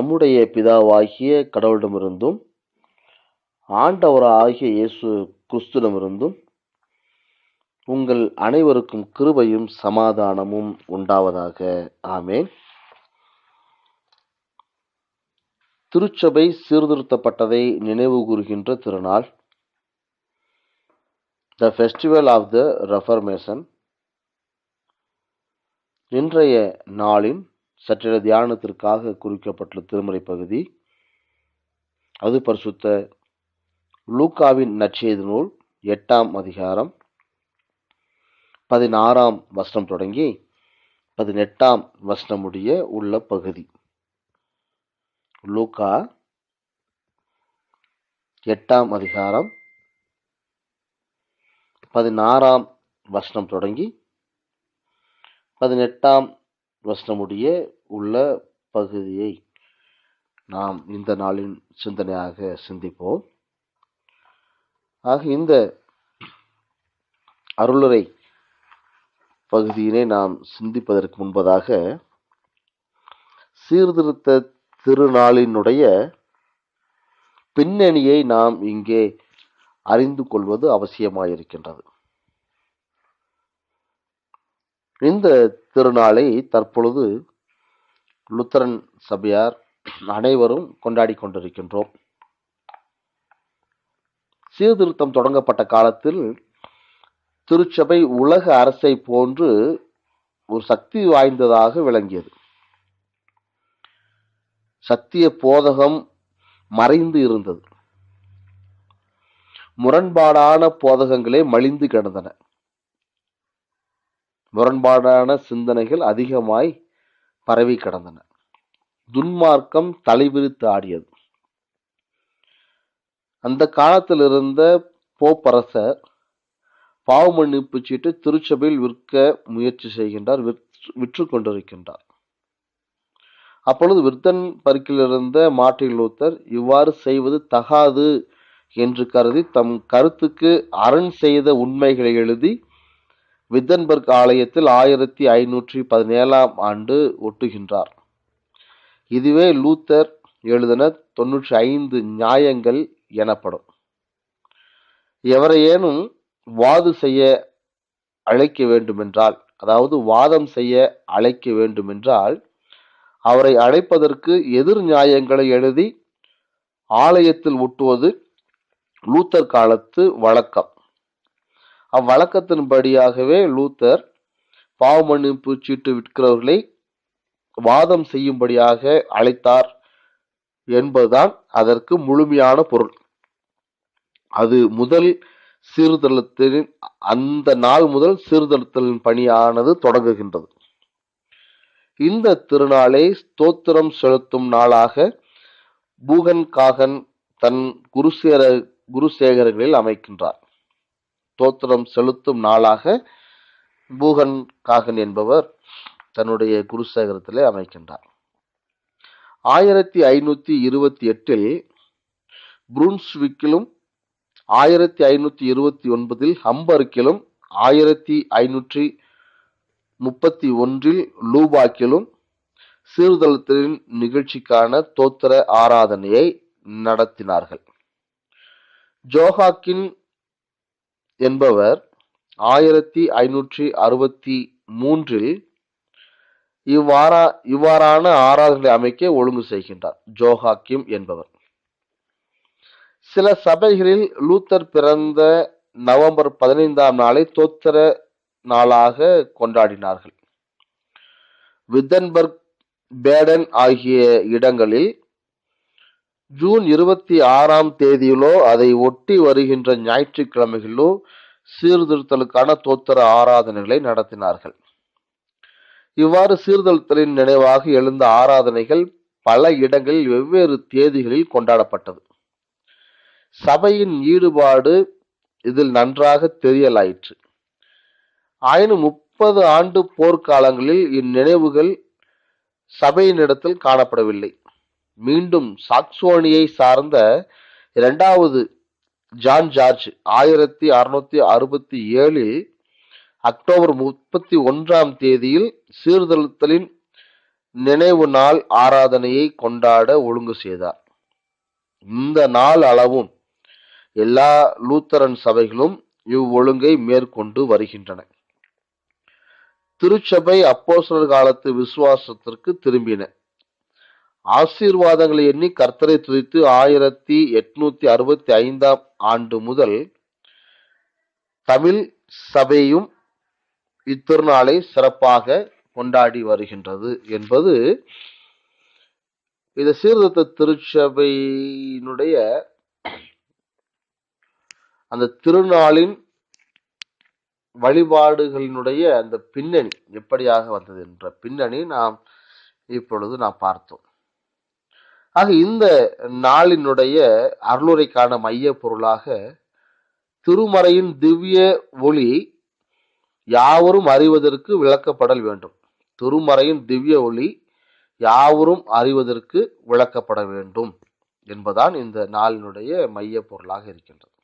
நம்முடைய பிதாவாகிய கடவுளிடமிருந்தும் ஆண்டவராகிய இயேசு கிறிஸ்துவிடமிருந்தும் உங்கள் அனைவருக்கும் கிருபையும் சமாதானமும் உண்டாவதாக. ஆமேன். திருச்சபை சீர்திருத்தப்பட்டதை நினைவு கூறுகின்ற திருநாள் the festival of the reformation இன்றைய நாளின் சற்ற தியானத்திற்காக குறிக்கப்பட்டுள்ள திருமறை பகுதி. அது பரிசுத்த லூக்காவின் நற்செய்தி நூல் எட்டாம் அதிகாரம் பதினாறாம் வசனம் தொடங்கி பதினெட்டாம் வசனமுடைய உள்ள பகுதி. லூக்கா எட்டாம் அதிகாரம் பதினாறாம் வசனம் தொடங்கி பதினெட்டாம் வசனமுடைய உள்ள பகுதியை நாம் இந்த நாளின் சிந்தனையாக சிந்திப்போம். ஆக இந்த அருளுரை பகுதியினை நாம் சிந்திப்பதற்கு முன்பதாக சீர்திருத்த திருநாளினுடைய பின்னணியை நாம் இங்கே அறிந்து கொள்வது அவசியமாயிருக்கின்றது. இந்த திருநாளை தற்பொழுது லுத்தரன் சபையார் அனைவரும் கொண்டாடி கொண்டிருக்கின்றோம். சீர்திருத்தம் தொடங்கப்பட்ட காலத்தில் திருச்சபை உலக அரசை போன்று ஒரு சக்தி வாய்ந்ததாக விளங்கியது. சத்திய போதகம் மறைந்து இருந்தது. முரண்பாடான போதகங்களே மலிந்து கிடந்தன. முரண்பாடான சிந்தனைகள் அதிகமாய் பரவி கிடந்தன. துன்மார்க்கம் தலைவிரித்து ஆடியது. அந்த காலத்தில் இருந்த போப்பரசர் பாவ மன்னிப்பு சீட்டு திருச்சபையில் விற்க முயற்சி செய்கின்றார் விற்று கொண்டிருக்கின்றார். அப்பொழுது விர்த்தன் பருக்கில் இருந்த மார்ட்டின் லூத்தர் இவ்வாறு செய்வது தகாது என்று கருதி தம் கருத்துக்கு அரண் செய்த உண்மைகளை எழுதி வித்தன்பர்க் ஆலயத்தில் ஆயிரத்தி ஐநூற்றி பதினேழாம் ஆண்டு ஒட்டுகின்றார். இதுவே லூத்தர் எழுதின தொன்னூற்றி ஐந்து நியாயங்கள் எனப்படும். எவரையேனும் வாது செய்ய அழைக்க வேண்டுமென்றால் அதாவது வாதம் செய்ய அழைக்க வேண்டுமென்றால் அவரை அழைப்பதற்கு எதிர் நியாயங்களை எழுதி ஆலயத்தில் ஒட்டுவது லூத்தர் காலத்து வழக்கம். அவ்வழக்கத்தின்படியாகவே லூத்தர் பாவமன்னிப்பு சீட்டு விற்கிறவர்களை வாதம் செய்யும்படியாக அழைத்தார் என்பதுதான் அதற்கு முழுமையான பொருள். அது முதல் சீர்தளத்தின் அந்த நாள் முதல் சீர்தளத்தின் பணியானது தொடங்குகின்றது. இந்த திருநாளை ஸ்தோத்திரம் செலுத்தும் நாளாக பூகன் காகன் தன் குருசேர குருசேகரங்களில் அமைக்கின்றார். ஸ்தோத்திரம் செலுத்தும் நாளாக பூகன் காகன் என்பவர் தன்னுடைய குருசேகரத்திலே அமைக்கின்றார். ஆயிரத்தி ஐநூத்தி இருபத்தி எட்டில் புருன்ஸ்விக்கிலும் ஆயிரத்தி ஐநூத்தி இருபத்தி ஒன்பதில் ஹம்பர்க்கிலும் ஆயிரத்தி ஐநூற்றி முப்பத்தி ஒன்றில் லூபாக்கிலும் சீர்தளத்தின் நிகழ்ச்சிக்கான தோத்திர ஆராதனையை நடத்தினார்கள். ஜோஹாக்கின் என்பவர் ஆயிரத்தி ஐநூற்றி அறுபத்தி மூன்றில் இவ்வாறா இவ்வாறான ஆராதனை அமைக்க ஒழுங்கு செய்கின்றார். ஜோஹாக்கிம் என்பவர். சில சபைகளில் லூத்தர் பிறந்த நவம்பர் பதினைந்தாம் நாளை தோத்திர நாளாக கொண்டாடினார்கள். வித்தன்பர்க் பேடன் ஆகிய இடங்களில் ஜூன் இருபத்தி ஆறாம் தேதியிலோ அதை ஒட்டி வருகின்ற ஞாயிற்றுக்கிழமைகளிலோ சீர்திருத்தலுக்கான தோத்திர ஆராதனைகளை நடத்தினார்கள். இவ்வாறு சீர்திருத்தலின் நினைவாக எழுந்த ஆராதனைகள் பல இடங்களில் வெவ்வேறு தேதிகளில் கொண்டாடப்பட்டது. சபையின் ஈடுபாடு இதில் நன்றாக தெரியலாயிற்று. ஆயினும் முப்பது ஆண்டு போர்க்காலங்களில் இந்நினைவுகள் சபையினிடத்தில் காணப்படவில்லை. மீண்டும் சாக்சோனியை சார்ந்த இரண்டாவது ஜான் ஜார்ஜ் ஆயிரத்தி அறுநூத்தி அறுபத்தி ஏழு அக்டோபர் முப்பத்தி ஒன்றாம் தேதியில் சீர்திருத்தலின் நினைவு நாள் ஆராதனையை கொண்டாட ஒழுங்கு செய்தார். இந்த நாள் அளவும் எல்லா லூத்தரன் சபைகளும் இவ்வொழுங்கை மேற்கொண்டு வருகின்றன. திருச்சபை அப்போசனர் காலத்து விசுவாசத்திற்கு திரும்பின. ஆசீர்வாதங்களை எண்ணி கர்த்தரை துதித்து ஆயிரத்தி எட்நூத்தி அறுபத்தி ஐந்தாம் ஆண்டு முதல் தமிழ் சபையும் இத்திருநாளை சிறப்பாக கொண்டாடி வருகின்றது என்பது இந்த சீர்திருத்த திருச்சபையினுடைய அந்த திருநாளின் வழிபாடுகளினுடைய அந்த பின்னணி எப்படியாக வந்தது என்ற பின்னணி நாம் இப்பொழுது நாம் பார்த்தோம். ஆக இந்த நாளினுடைய அருளுரைக்கான மைய பொருளாக திருமறையின் திவ்ய ஒளி யாவரும் அறிவதற்கு விளக்கப்படல் வேண்டும். திருமறையின் திவ்ய ஒளி யாவரும் அறிவதற்கு விளக்கப்பட வேண்டும் என்பதான் இந்த நாளினுடைய மைய பொருளாக இருக்கின்றது.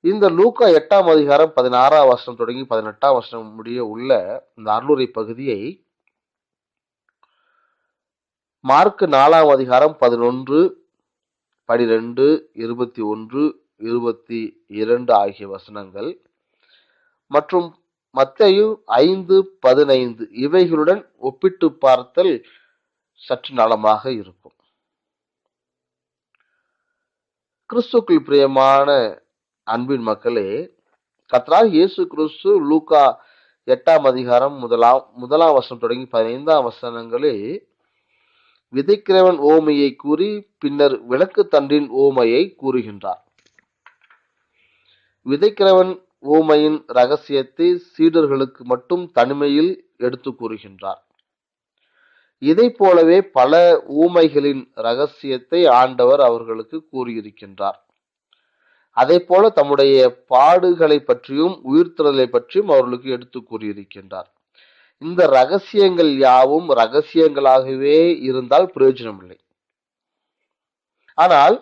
இந்த லூக்கா எட்டாம் அதிகாரம் பதினாறாம் வருஷம் தொடங்கி பதினெட்டாம் வருஷம் முடிய உள்ள இந்த அருளுரை பகுதியை மார்க் நாலாம் அதிகாரம் பதினொன்று பனிரெண்டு இருபத்தி ஒன்று இருபத்தி இரண்டு ஆகிய வசனங்கள். மற்றும் மத்தேயு ஐந்து பதினைந்து இவைகளுடன் ஒப்பிட்டு பார்த்தல் சற்று நலமாக இருக்கும். கிறிஸ்துக்குள் பிரியமான அன்பின் மக்களே கர்த்தராக இயேசு கிறிஸ்து லூக்கா எட்டாம் அதிகாரம் முதலாம் முதலாம் வசனம் தொடங்கி பதினைந்தாம் வசனங்களில் விதைக்கிறவன் ஓமையை கூறி பின்னர் விளக்கு தண்டின் ஓமையை கூறுகின்றார். விதைக்கிறவன் ஓமையின் ரகசியத்தை சீடர்களுக்கு மட்டும் தனிமையில் எடுத்து கூறுகின்றார். இதை போலவே பல ஊமைகளின் ரகசியத்தை ஆண்டவர் அவர்களுக்கு கூறியிருக்கின்றார். அதே போல தம்முடைய பாடுகளை பற்றியும் உயிர்த்தலை பற்றியும் அவர்களுக்கு எடுத்து கூறியிருக்கின்றார். இந்த ரகசியங்கள் யாவும் ரகசியங்களாகவே இருந்தால் பிரயோஜனம் இல்லை ஆனால்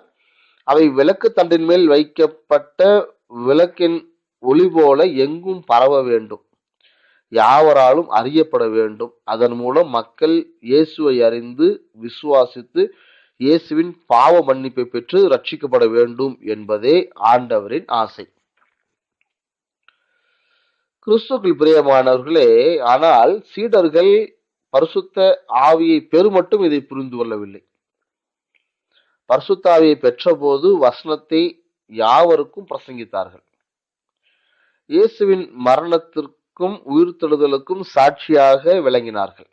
அவை விளக்கு தண்டின் மேல் வைக்கப்பட்ட விளக்கின் ஒளி போல எங்கும் பரவ வேண்டும். யாவராலும் அறியப்பட வேண்டும். அதன் மூலம் மக்கள் இயேசுவை அறிந்து விசுவாசித்து இயேசுவின் பாவ மன்னிப்பை பெற்று ரட்சிக்கப்பட வேண்டும் என்பதே ஆண்டவரின் ஆசை. கிறிஸ்துக்கள் பிரியமானவர்களே ஆனால் சீடர்கள் பரிசுத்த ஆவியை பெருமட்டும் இதை புரிந்து கொள்ளவில்லை. பரிசுத்தாவியை பெற்றபோது வசனத்தை யாவருக்கும் பிரசங்கித்தார்கள். இயேசுவின் மரணத்திற்கும் உயிர்த்தெழுதலுக்கும் சாட்சியாக விளங்கினார்கள்.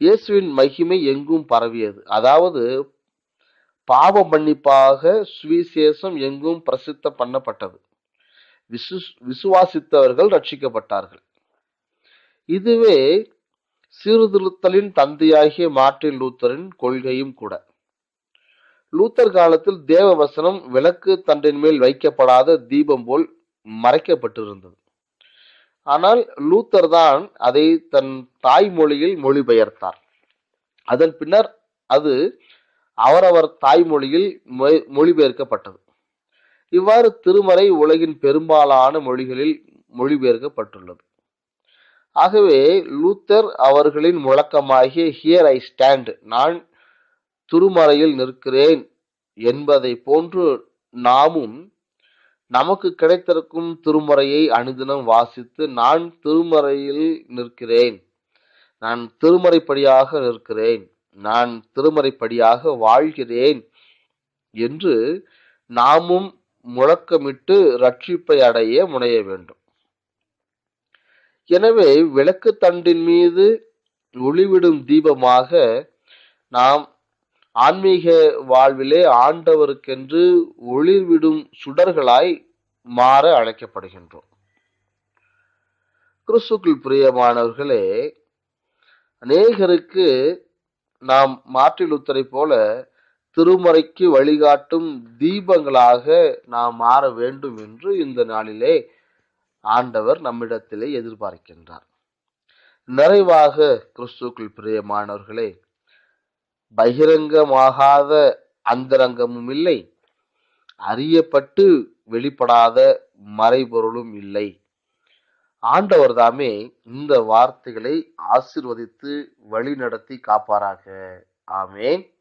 இயேசுவின் மகிமை எங்கும் பரவியது. அதாவது பாவ மன்னிப்பாக சுவிசேஷம் எங்கும் பிரசித்த பண்ணப்பட்டது. விசு விசுவாசித்தவர்கள் ரட்சிக்கப்பட்டார்கள். இதுவே சீர்திருத்தலின் தந்தையாகிய மார்ட்டின் லூத்தரின் கொள்கையும் கூட. லூத்தர் காலத்தில் தேவ வசனம் விளக்கு தண்டின் மேல் வைக்கப்படாத தீபம் போல் மறைக்கப்பட்டிருந்தது. ஆனால் லூத்தர் தான் அதை தன் தாய்மொழியில் மொழிபெயர்த்தார். அதன் பின்னர் அது அவரவர் தாய்மொழியில் மொ- மொழிபெயர்க்கப்பட்டது. இவ்வாறு திருமறை உலகின் பெரும்பாலான மொழிகளில் மொழிபெயர்க்கப்பட்டுள்ளது. ஆகவே லூத்தர் அவர்களின் முழக்கமாகிய ஹியர் ஐ ஸ்டாண்ட் நான் திருமறையில் நிற்கிறேன் என்பதை போன்று நாமும் நமக்கு கிடைத்திருக்கும் திருமறையை அனுதினம் வாசித்து நான் திருமறையில் நிற்கிறேன் நான் திருமறைப்படியாக நிற்கிறேன் நான் திருமறைப்படியாக வாழ்கிறேன் என்று நாமும் முழக்கமிட்டு ரட்சிப்பை அடைய முனைய வேண்டும். எனவே விளக்கு தண்டின் மீது ஒளிவிடும் தீபமாக நாம் ஆன்மீக வாழ்விலே ஆண்டவருக்கென்று ஒளிர்விடும் சுடர்களாய் மாற அழைக்கப்படுகின்றோம். கிறிஸ்துக்குள் பிரியமானவர்களே அநேகருக்கு நாம் மாற்றில் லூத்தரை போல திருமறைக்கு வழிகாட்டும் தீபங்களாக நாம் மாற வேண்டும் என்று இந்த நாளிலே ஆண்டவர் நம்மிடத்திலே எதிர்பார்க்கின்றார். நிறைவாக கிறிஸ்துக்குள் பிரியமானவர்களே பகிரங்கமாகாத அந்தரங்கமும் இல்லை அறியப்பட்டு வெளிப்படாத மறைபொருளும் இல்லை. ஆண்டவர் தாமே இந்த வார்த்தைகளை ஆசிர்வதித்து வழிநடத்தி காப்பாராக. ஆமேன்.